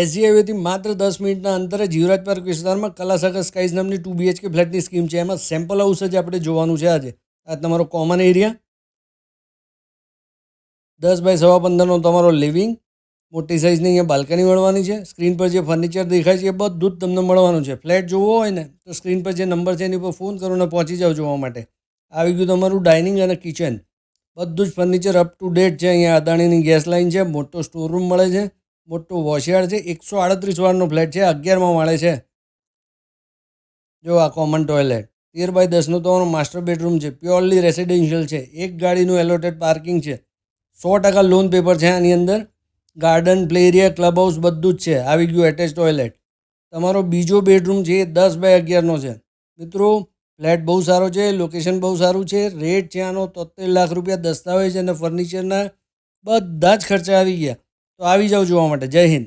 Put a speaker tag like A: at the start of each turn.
A: SG હાઈવેથી માત્ર દસ મિનિટના અંતરે જીવરાજ પાર્ક વિસ્તારમાં કલાસાગર સ્કાઈઝ નામની ટુ બીએચકે ફ્લેટની સ્કીમ છે. એમાં સેમ્પલ હાઉસ જ આપણે જોવાનું છે આજે. આ તમારો કોમન એરિયા દસ બાય સવા પંદરનો તમારો લિવિંગ મોટી સાઇઝની અહીંયા બાલ્કની મળવાની છે. સ્ક્રીન પર જે ફર્નિચર દેખાય છે એ બધું જ તમને મળવાનું છે. ફ્લેટ જોવો હોય ને, તો સ્ક્રીન પર જે નંબર છે એની પર ફોન કરો ને પહોંચી જાઓ જોવા માટે. આવી ગયું તમારું ડાઇનિંગ અને કિચન બધું જ ફર્નિચર અપ ટુ ડેટ છે. અહીંયા અદાણીની ગેસ લાઇન છે. મોટો સ્ટોર રૂમ મળે છે. મોટો વોશિયાર છે, એકસો આડત્રીસ વાળનું ફ્લેટ છે, અગિયારમાં માળે છે. જો આ કોમન ટોયલેટ તેર બાય દસનો તમારો માસ્ટર બેડરૂમ છે પ્યોરલી રેસિડેન્શિયલ છે. એક ગાડીનું એલોટેડ પાર્કિંગ છે. સો ટકા લોન પેપર છે આની અંદર. Garden play area club house બધું જ છે. આવી ગયું એટેચ ટોયલેટ તમારો બીજો બેડરૂમ છે એ દસ બાય અગિયારનો છે. મિત્રો, ફ્લેટ બહુ સારો છે લોકેશન બહુ સારું છે રેટ છે આનો તોતેર લાખ રૂપિયા દસ્તાવેજ અને ફર્નિચરના બધા જ ખર્ચા આવી ગયા. તો આવી જાઓ જોવા માટે. જય હિન્દ.